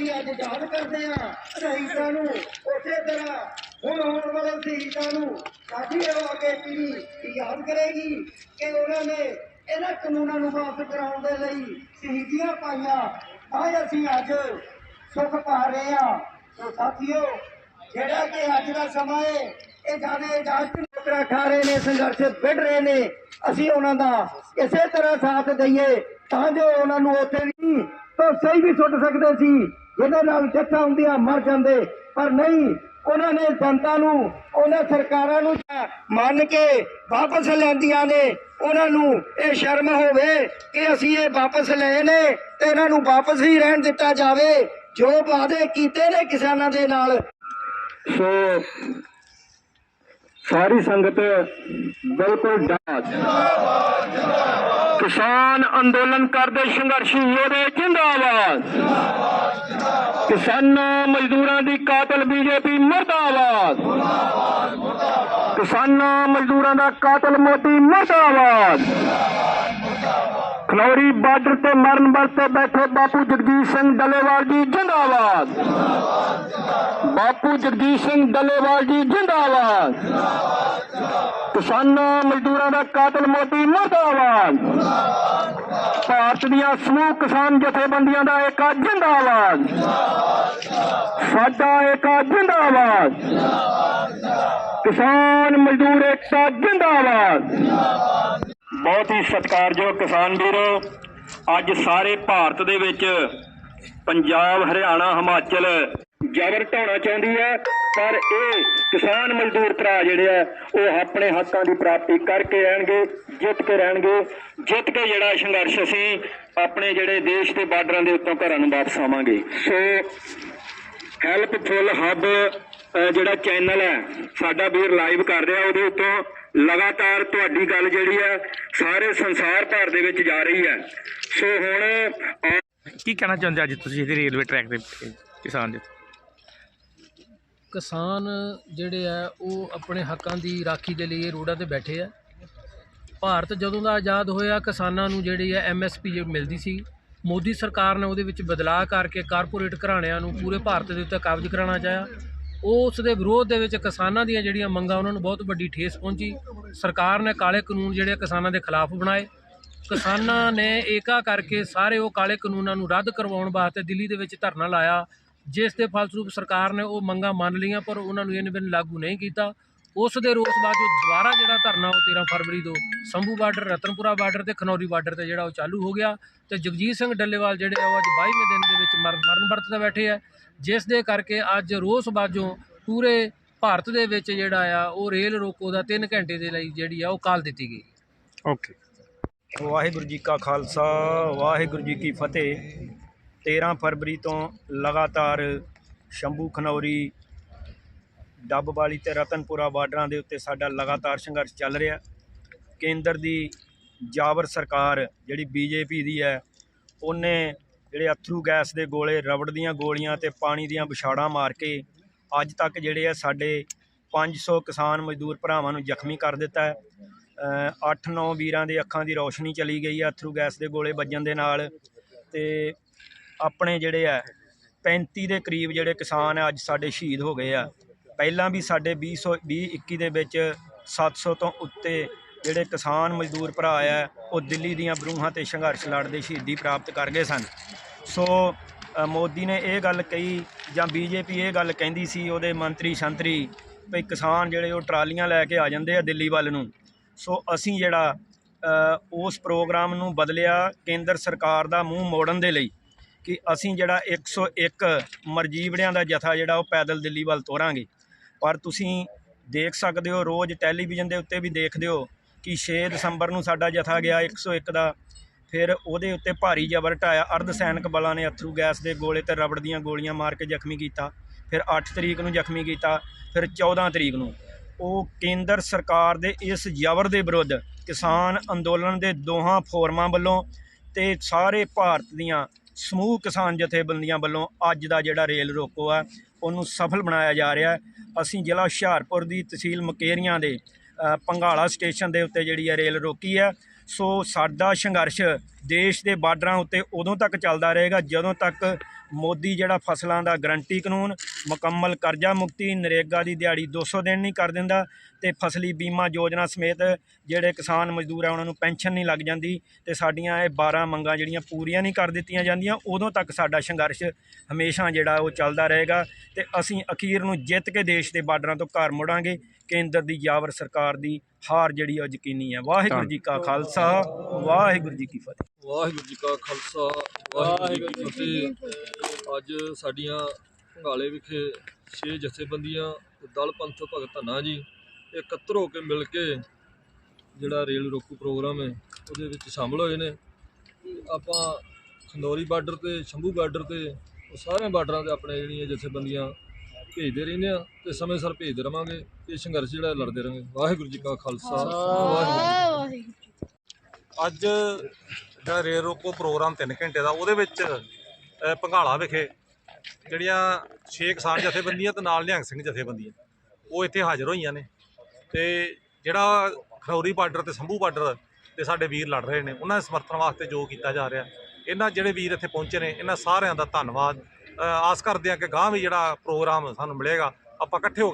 ਅਸੀਂ ਅੱਜ ਯਾਦ ਕਰਦੇ ਹਾਂ ਸ਼ਹੀਦਾਂ ਨੂੰ। ਉਸੇ ਤਰ੍ਹਾਂ ਹੁਣ ਆਉਣ ਵਾਲੇ ਸ਼ਹੀਦਾਂ ਨੂੰ ਸਾਡੀ ਇਹ ਪੀੜ੍ਹੀ ਯਾਦ ਕਰੇਗੀ ਕਿ ਉਹਨਾਂ ਨੇ ਇਹਨਾਂ ਕਾਨੂੰਨਾਂ ਨੂੰ ਵਾਪਸ ਕਰਾਉਣ ਦੇ ਲਈ ਸ਼ਹੀਦੀਆਂ ਪਾਈਆਂ। ਤਾਂ ਅਸੀਂ ਅੱਜ ਸੁੱਖ ਪਾ ਰਹੇ ਹਾਂ। ਸੋ ਸਾਥੀਓ, ਜਿਹੜਾ ਕਿ ਅੱਜ ਦਾ ਸਮਾਂ ਹੈ ਇਹ ਜਾਣੇ ਇਜਾਜ਼ਤ ਨੌਕਰਾਂ ਖਾ ਰਹੇ ਨੇ, ਸੰਘਰਸ਼ ਵਿੱਢ ਰਹੇ ਨੇ। ਅਸੀਂ ਉਹਨਾਂ ਦਾ ਇਸੇ ਤਰ੍ਹਾਂ ਸਾਥ ਦਈਏ ਤਾਂ ਜੋ ਉਹਨਾਂ ਨੂੰ ਉੱਥੇ ਵੀ ਤਾਂ ਸਹੀ ਵੀ ਸੁੱਟ ਸਕਦੇ ਸੀ। ਜਿਹਦੇ ਨਾਲ ਜੱਥਾ ਹੁੰਦੀਆਂ ਮਰ ਜਾਂਦੇ। ਪਰ ਨਹੀਂ, ਉਹਨਾਂ ਨੇ ਜਨਤਾ ਨੂੰ, ਉਹਨਾਂ ਸਰਕਾਰਾਂ ਨੂੰ ਮੰਨ ਕੇ ਵਾਪਸ ਲੈਂਦੀਆਂ ਨੇ, ਉਹਨਾਂ ਨੂੰ ਇਹ ਸ਼ਰਮ ਹੋਵੇ ਕਿ ਅਸੀਂ ਇਹ ਵਾਪਸ ਲਏ ਨੇ ਤੇ ਇਹਨਾਂ ਨੂੰ ਵਾਪਸ ਹੀ ਰਹਿਣ ਦਿੱਤਾ ਜਾਵੇ। ਜੋ ਵਾਅਦੇ ਕੀਤੇ ਨੇ ਕਿਸਾਨਾਂ ਦੇ ਨਾਲ। ਸੋ, ਸਾਰੀ ਸੰਗਤ ਬਿਲਕੁਲ ਡਾਟ ਕਿਸਾਨ ਅੰਦੋਲਨ ਕਰਦੇ ਸੰਘਰਸ਼ੀ ਯੋਧੇ ਜਿੰਦਾਬਾਦ। ਕਿਸਾਨਾਂ ਮਜ਼ਦੂਰਾਂ ਦੀ ਕਾਤਲ ਬੀਜੇਪੀ ਮਰਦਾਬਾਦ। ਕਿਸਾਨਾਂ ਮਜ਼ਦੂਰਾਂ ਦਾ ਕਾਤਲ ਮੋਦੀ ਮਰਦਾਬਾਦ। ਖਨੌਰੀ ਬਾਰਡਰ ਤੇ ਮਰਨ ਵਰਤੇ ਬੈਠੇ ਬਾਪੂ ਜਗਜੀਤ ਸਿੰਘ ਡੱਲੇਵਾਲ ਜੀ, ਜਿੰਦਾਬਾਦ। ਬਾਪੂ ਜਗਦੀਸ਼ ਸਿੰਘ ਡੱਲੇਵਾਲ ਜੀ, ਜਿੰਦਾਬਾਦ। ਕਿਸਾਨਾਂ, ਮਜ਼ਦੂਰਾਂ ਦਾ ਕਾਤਲ ਮੋਦੀ, ਮਰਦਾਬਾਦ। ਭਾਰਤ ਦੀਆਂ ਸਮੂਹ ਕਿਸਾਨ ਜਥੇਬੰਦੀਆਂ ਦਾ ਏਕਾ, ਜਿੰਦਾਬਾਦ। ਸਾਡਾ ਏਕਾ, ਜਿੰਦਾਬਾਦ। ਕਿਸਾਨ, ਮਜ਼ਦੂਰ ਏਕਤਾ, ਜਿੰਦਾਬਾਦ। ਬਹੁਤ ਹੀ ਸਤਿਕਾਰਯੋਗ ਕਿਸਾਨ ਵੀਰੋ, ਅੱਜ ਸਾਰੇ ਭਾਰਤ ਦੇ ਵਿੱਚ ਪੰਜਾਬ, ਹਰਿਆਣਾ, ਹਿਮਾਚਲ ਜ਼ਬਰ ਢਾਉਣਾ ਚਾਹੁੰਦੀ ਹੈ, ਪਰ ਇਹ ਕਿਸਾਨ ਮਜ਼ਦੂਰ ਭਰਾ ਜਿਹੜੇ ਆ, ਉਹ ਆਪਣੇ ਹੱਕਾਂ ਦੀ ਪ੍ਰਾਪਤੀ ਕਰਕੇ ਰਹਿਣਗੇ, ਜਿੱਤ ਕੇ ਰਹਿਣਗੇ। ਜਿੱਤ ਕੇ ਜਿਹੜਾ ਸੰਘਰਸ਼ ਅਸੀਂ ਆਪਣੇ ਜਿਹੜੇ ਦੇਸ਼ ਦੇ ਬਾਰਡਰਾਂ ਦੇ ਉੱਤੋਂ ਘਰਾਂ ਨੂੰ ਵਾਪਸ ਆਵਾਂਗੇ। ਸੋ, ਹੈਲਪਫੁਲ ਹੱਬ ਜਿਹੜਾ ਚੈਨਲ ਹੈ, ਸਾਡਾ ਵੀਰ ਲਾਈਵ ਕਰ ਰਿਹਾ, ਉਹਦੇ ਉੱਤੋਂ ਲਗਾਤਾਰ ਤੁਹਾਡੀ ਗੱਲ ਜਿਹੜੀ ਹੈ ਸਾਰੇ ਸੰਸਾਰ ਭਰ ਦੇ ਵਿੱਚ ਜਾ ਰਹੀ ਹੈ ਸੋ ਹੁਣ ਕੀ ਕਹਿਣਾ ਚਾਹੁੰਦੇ ਅੱਜ ਤੁਸੀਂ ਇਹਦੇ ਰੇਲਵੇ ਟਰੈਕ ਦੇ ਕਿਸਾਨ ਦੇ ਕਿਸਾਨ ਜਿਹੜੇ ਆ ਉਹ ਆਪਣੇ ਹੱਕਾਂ ਦੀ ਰਾਖੀ ਦੇ ਲਈ ਰੋਡਾਂ ਤੇ ਬੈਠੇ ਆ। ਭਾਰਤ ਜਦੋਂ ਦਾ ਆਜ਼ਾਦ ਹੋਇਆ ਕਿਸਾਨਾਂ ਨੂੰ ਜਿਹੜੀ ਹੈ ਐਮਐਸਪੀ ਜਿਹੜੀ ਮਿਲਦੀ ਸੀ ਮੋਦੀ ਸਰਕਾਰ ਨੇ ਉਹਦੇ ਵਿੱਚ ਬਦਲਾਅ ਕਰਕੇ ਕਾਰਪੋਰੇਟ ਘਰਾਣਿਆਂ ਨੂੰ ਪੂਰੇ ਭਾਰਤ ਦੇ ਉੱਤੇ ਕਬਜ਼ ਕਰਾਉਣਾ ਚਾਹਿਆ। ਉਸ ਦੇ ਵਿਰੋਧ ਦੇ ਵਿੱਚ ਕਿਸਾਨਾਂ ਦੀਆਂ ਜਿਹੜੀਆਂ ਮੰਗਾਂ, ਉਹਨਾਂ ਨੂੰ ਬਹੁਤ ਵੱਡੀ ਠੇਸ ਪਹੁੰਚੀ। ਸਰਕਾਰ ਨੇ ਕਾਲੇ ਕਾਨੂੰਨ ਜਿਹੜੇ ਕਿਸਾਨਾਂ ਦੇ ਖਿਲਾਫ ਬਣਾਏ। ਕਿਸਾਨਾਂ ਨੇ ਏਕਾ ਕਰਕੇ ਸਾਰੇ ਉਹ ਕਾਲੇ ਕਾਨੂੰਨਾਂ ਨੂੰ ਰੱਦ ਕਰਵਾਉਣ ਵਾਸਤੇ ਦਿੱਲੀ ਦੇ ਵਿੱਚ ਧਰਨਾ ਲਾਇਆ, ਜਿਸ ਦੇ ਫਲਸਰੂਪ ਸਰਕਾਰ ਨੇ ਉਹ ਮੰਗਾਂ ਮੰਨ ਲਈਆਂ, ਪਰ ਉਹਨਾਂ ਨੂੰ ਇਹਨੇ ਬਿਨ ਲਾਗੂ ਨਹੀਂ ਕੀਤਾ। ਉਸ ਦੇ ਰੋਸ ਵਜੋਂ ਦੁਬਾਰਾ ਜਿਹੜਾ ਧਰਨਾ ਉਹ 13 ਫਰਵਰੀ ਤੋਂ ਸੰਭੂ ਬਾਰਡਰ ਰਤਨਪੁਰਾ ਬਾਰਡਰ ਤੇ ਖਨੌਰੀ ਬਾਰਡਰ ਤੇ ਜਿਹੜਾ ਉਹ ਚਾਲੂ ਹੋ ਗਿਆ ਤੇ ਜਗਜੀਤ ਸਿੰਘ ਡੱਲੇਵਾਲ ਜਿਹੜੇ ਆ ਉਹ ਅੱਜ 22ਵੇਂ ਦਿਨ ਦੇ ਵਿੱਚ ਮਰਨ ਮਰਨ ਵਰਤ ਤੇ ਬੈਠੇ ਆ ਜਿਸ ਦੇ ਕਰਕੇ ਅੱਜ ਰੋਸ ਵਜੋਂ ਪੂਰੇ ਭਾਰਤ ਦੇ ਵਿੱਚ ਜਿਹੜਾ ਆ ਉਹ ਰੇਲ ਰੋਕੋ ਦਾ 3 ਘੰਟੇ ਦੇ ਲਈ ਜਿਹੜੀ ਆ ਉਹ ਕਾਲ ਦਿੱਤੀ ਗਈ। ਓਕੇ। ਵਾਹਿਗੁਰੂ ਜੀ ਕਾ ਖਾਲਸਾ ਵਾਹਿਗੁਰੂ ਜੀ ਕੀ ਫਤਿਹ। 13 ਫਰਵਰੀ ਤੋਂ ਲਗਾਤਾਰ ਸ਼ੰਭੂ ਖਨੌਰੀ ਡੱਬਵਾਲੀ ਤੇ ਰਤਨਪੁਰਾ ਬਾਰਡਰਾਂ ਦੇ ਉੱਤੇ ਸਾਡਾ ਲਗਾਤਾਰ ਸੰਘਰਸ਼ ਚੱਲ ਰਿਹਾ। ਕੇਂਦਰ ਦੀ ਜਾਬਰ ਸਰਕਾਰ ਜਿਹੜੀ ਬੀਜੇਪੀ ਦੀ ਹੈ, ਉਹਨੇ ਜਿਹੜੇ ਅਥਰੂ ਗੈਸ ਦੇ ਗੋਲੇ, ਰਬੜ ਦੀਆਂ ਗੋਲੀਆਂ ਤੇ ਪਾਣੀ ਦੀਆਂ ਵਿਛਾੜਾਂ ਮਾਰ ਕੇ ਅੱਜ ਤੱਕ ਜਿਹੜੇ ਆ ਸਾਡੇ 500 ਕਿਸਾਨ ਮਜ਼ਦੂਰ ਭਰਾਵਾਂ ਨੂੰ ਜ਼ਖਮੀ ਕਰ ਦਿੱਤਾ ਹੈ। 8-9 ਵੀਰਾਂ ਦੇ ਅੱਖਾਂ ਦੀ ਰੌਸ਼ਨੀ ਚਲੀ ਗਈ ਹੈ ਅਥਰੂ ਗੈਸ ਦੇ ਗੋਲੇ ਵੱਜਣ ਦੇ ਨਾਲ ਤੇ ਆਪਣੇ ਜਿਹੜੇ ਆ 35 ਦੇ ਕਰੀਬ ਜਿਹੜੇ ਕਿਸਾਨ ਆ ਅੱਜ ਸਾਡੇ ਸ਼ਹੀਦ ਹੋ ਗਏ ਆ। ਪਹਿਲਾਂ ਵੀ ਸਾਡੇ 20 21 ਦੇ ਵਿੱਚ ਸੱਤ ਸੌ ਤੋਂ ਉੱਤੇ ਜਿਹੜੇ ਕਿਸਾਨ ਮਜ਼ਦੂਰ ਭਰਾ ਆ, ਉਹ ਦਿੱਲੀ ਦੀਆਂ ਬਰੂਹਾਂ ਤੇ ਸੰਘਰਸ਼ ਲੜਦੇ ਸ਼ਹੀਦੀ ਪ੍ਰਾਪਤ ਕਰ ਗਏ ਸਨ। ਸੋ ਮੋਦੀ ਨੇ ਇਹ ਗੱਲ ਕਹੀ ਜਾਂ ਬੀਜੇਪੀ ਇਹ ਗੱਲ ਕਹਿੰਦੀ ਸੀ, ਉਹਦੇ ਮੰਤਰੀ ਸ਼ੰਤਰੀ ਵੀ ਕਿਸਾਨ ਜਿਹੜੇ ਉਹ ਟਰਾਲੀਆਂ ਲੈ ਕੇ ਆ ਜਾਂਦੇ ਆ ਦਿੱਲੀ ਵੱਲ ਨੂੰ। ਸੋ, ਅਸੀਂ ਜਿਹੜਾ ਉਸ ਪ੍ਰੋਗਰਾਮ ਨੂੰ ਬਦਲਿਆ ਕੇਂਦਰ ਸਰਕਾਰ ਦਾ ਮੂੰਹ ਮੋੜਨ ਦੇ ਲਈ ਕਿ ਅਸੀਂ ਜਿਹੜਾ 101 ਮਰਜੀਵੜਿਆਂ ਦਾ ਜਥਾ ਜਿਹੜਾ ਉਹ ਪੈਦਲ ਦਿੱਲੀ ਵੱਲ ਤੋਰਾਂਗੇ। ਪਰ ਤੁਸੀਂ ਦੇਖ ਸਕਦੇ ਹੋ, ਰੋਜ਼ ਟੈਲੀਵਿਜ਼ਨ ਦੇ ਉੱਤੇ ਵੀ ਦੇਖਦੇ ਹੋ ਕਿ 6 ਦਸੰਬਰ ਨੂੰ ਸਾਡਾ ਜਥਾ ਗਿਆ 101 ਦਾ। ਫਿਰ ਉਹਦੇ ਉੱਤੇ ਭਾਰੀ ਜ਼ਬਰ ਢਾਇਆ ਅਰਧ ਸੈਨਿਕ ਬਲਾਂ ਨੇ ਅਥਰੂ ਗੈਸ ਦੇ ਗੋਲੇ ਤੇ ਰਬੜ ਦੀਆਂ ਗੋਲੀਆਂ ਮਾਰ ਕੇ ਜ਼ਖਮੀ ਕੀਤਾ। ਫਿਰ 8 ਤਰੀਕ ਨੂੰ ਜ਼ਖਮੀ ਕੀਤਾ, ਫਿਰ 14 ਤਰੀਕ ਨੂੰ। ਉਹ ਕੇਂਦਰ ਸਰਕਾਰ ਦੇ ਇਸ ਜ਼ਬਰ ਦੇ ਵਿਰੁੱਧ ਕਿਸਾਨ ਅੰਦੋਲਨ ਦੇ ਦੋਹਾਂ ਫੋਰਮਾਂ ਵੱਲੋਂ ਤੇ ਸਾਰੇ ਭਾਰਤ ਦੀਆਂ ਸਮੂਹ ਕਿਸਾਨ ਜਥੇਬੰਦੀਆਂ ਵੱਲੋਂ ਅੱਜ ਦਾ ਜਿਹੜਾ ਰੇਲ ਰੋਕੋ ਆ ਉਹਨੂੰ ਸਫਲ ਬਣਾਇਆ ਜਾ ਰਿਹਾ। ਅਸੀਂ ਜ਼ਿਲ੍ਹਾ ਹੁਸ਼ਿਆਰਪੁਰ ਦੀ ਤਹਿਸੀਲ ਮਕੇਰੀਆਂ ਦੇ ਅ, ਸਟੇਸ਼ਨ ਦੇ ਉੱਤੇ ਜਿਹੜੀ ਹੈ ਰੇਲ ਰੋਕੀ ਹੈ ਸੋ ਸਾਡਾ ਸੰਘਰਸ਼ ਦੇਸ਼ ਦੇ ਬਾਰਡਰਾਂ ਉੱਤੇ ਉਦੋਂ ਤੱਕ ਚੱਲਦਾ ਰਹੇਗਾ ਜਦੋਂ ਤੱਕ ਮੋਦੀ ਜਿਹੜਾ ਫਸਲਾਂ ਦਾ ਗਰੰਟੀ ਕਾਨੂੰਨ, ਮੁਕੰਮਲ ਕਰਜ਼ਾ ਮੁਕਤੀ, ਨਰੇਗਾ ਦੀ ਦਿਹਾੜੀ 200 ਦਿਨ ਨਹੀਂ ਕਰ ਦਿੰਦਾ ਤੇ ਫਸਲੀ ਬੀਮਾ ਯੋਜਨਾ ਸਮੇਤ ਜਿਹੜੇ ਕਿਸਾਨ ਮਜ਼ਦੂਰ ਆ, ਉਹਨਾਂ ਨੂੰ ਪੈਨਸ਼ਨ ਨਹੀਂ ਲੱਗ ਜਾਂਦੀ ਤੇ ਸਾਡੀਆਂ ਇਹ 12 ਮੰਗਾਂ ਜਿਹੜੀਆਂ ਪੂਰੀਆਂ ਨਹੀਂ ਕਰ ਦਿੱਤੀਆਂ ਜਾਂਦੀਆਂ, ਉਦੋਂ ਤੱਕ ਸਾਡਾ ਸੰਘਰਸ਼ ਹਮੇਸ਼ਾ ਜਿਹੜਾ ਉਹ ਚੱਲਦਾ ਰਹੇਗਾ ਤੇ ਅਸੀਂ ਅਖੀਰ ਨੂੰ ਜਿੱਤ ਕੇ ਦੇਸ਼ ਦੇ ਬਾਰਡਰਾਂ ਤੋਂ ਘਰ ਮੁੜਾਂਗੇ, ਕੇਂਦਰ ਦੀ ਯਾਵਰ ਸਰਕਾਰ ਦੀ ਹਾਰ ਜਿਹੜੀ ਉਹ ਯਕੀਨੀ ਹੈ ਵਾਹਿਗੁਰੂ ਜੀ ਕਾ ਖਾਲਸਾ, ਵਾਹਿਗੁਰੂ ਜੀ ਕੀ ਫਤਿਹ। ਵਾਹਿਗੁਰੂ ਜੀ ਕਾ ਖਾਲਸਾ ਵਾਹਿਗੁਰੂ ਜੀ ਕੀ ਫਤਿਹ। ਅੱਜ ਸਾਡੀਆਂ ਭੰਗਾਲੇ ਵਿਖੇ ਛੇ ਜਥੇਬੰਦੀਆਂ ਦਲ ਪੰਥ ਭਗਤ ਧੰਨਾ ਜੀ ਇਕੱਤਰ ਹੋ ਕੇ ਮਿਲ ਕੇ ਜਿਹੜਾ ਰੇਲ ਰੋਕੂ ਪ੍ਰੋਗਰਾਮ ਹੈ ਉਹਦੇ ਵਿੱਚ ਸ਼ਾਮਲ ਹੋਏ ਨੇ। ਆਪਾਂ ਖੰਡੋਰੀ ਬਾਰਡਰ ਤੇ ਸ਼ੰਭੂ ਬਾਰਡਰ ਤੇ ਉਹ ਸਾਰੇ ਬਾਰਡਰਾਂ ਤੇ ਆਪਣੇ ਜਿਹੜੀਆਂ ਜਥੇਬੰਦੀਆਂ ਭੇਜਦੇ ਰਹਿੰਦੇ ਆ ਤੇ ਸਮੇਂ ਸਿਰ ਭੇਜਦੇ ਰਵਾਂਗੇ ਇਹ ਸੰਘਰਸ਼ ਜਿਹੜਾ ਲੜਦੇ ਰਹਾਂਗੇ। ਵਾਹਿਗੁਰੂ ਜੀ ਕਾ ਖਾਲਸਾ। ਵਾਹਿਗੁਰੂ ਜੀ ਕੀ ਫਤਿਹ। ਅੱਜ ਜਿਹੜਾ ਰੇਲ ਰੋਕੋ ਪ੍ਰੋਗਰਾਮ 3 ਘੰਟੇ ਦਾ ਉਹਦੇ ਵਿੱਚ ਅ, ਭੰਗਾਲਾ ਵਿਖੇ ਜਿਹੜੀਆਂ ਛੇ ਕਿਸਾਨ ਜਥੇਬੰਦੀਆਂ ਤੇ ਨਾਲ ਨਿਹੰਗ ਸਿੰਘ ਜਥੇਬੰਦੀਆਂ ਉਹ ਇੱਥੇ ਹਾਜ਼ਰ ਹੋਈਆਂ ਨੇ। ਤੇ ਜਿਹੜਾ ਖਰੌਰੀ ਬਾਰਡਰ ਤੇ ਸੰਭੂ ਬਾਰਡਰ ਤੇ ਸਾਡੇ ਵੀਰ ਲੜ ਰਹੇ ਨੇ ਉਹਨਾਂ ਦੇ ਸਮਰਥਨ ਵਾਸਤੇ ਜੋ ਕੀਤਾ ਜਾ ਰਿਹਾ ਇਹਨਾਂ ਜਿਹੜੇ ਵੀਰ ਇੱਥੇ ਪਹੁੰਚੇ ਨੇ ਇਹਨਾਂ ਸਾਰਿਆਂ ਦਾ ਧੰਨਵਾਦ। ਆਸ ਕਰਦੇ ਹਾਂ ਕਿ ਗਾਂ ਵੀ ਜਿਹੜਾ ਪ੍ਰੋਗਰਾਮ ਸਾਨੂੰ ਮਿਲੇਗਾ ਆਪਾਂ ਇਕੱਠੇ ਹੋ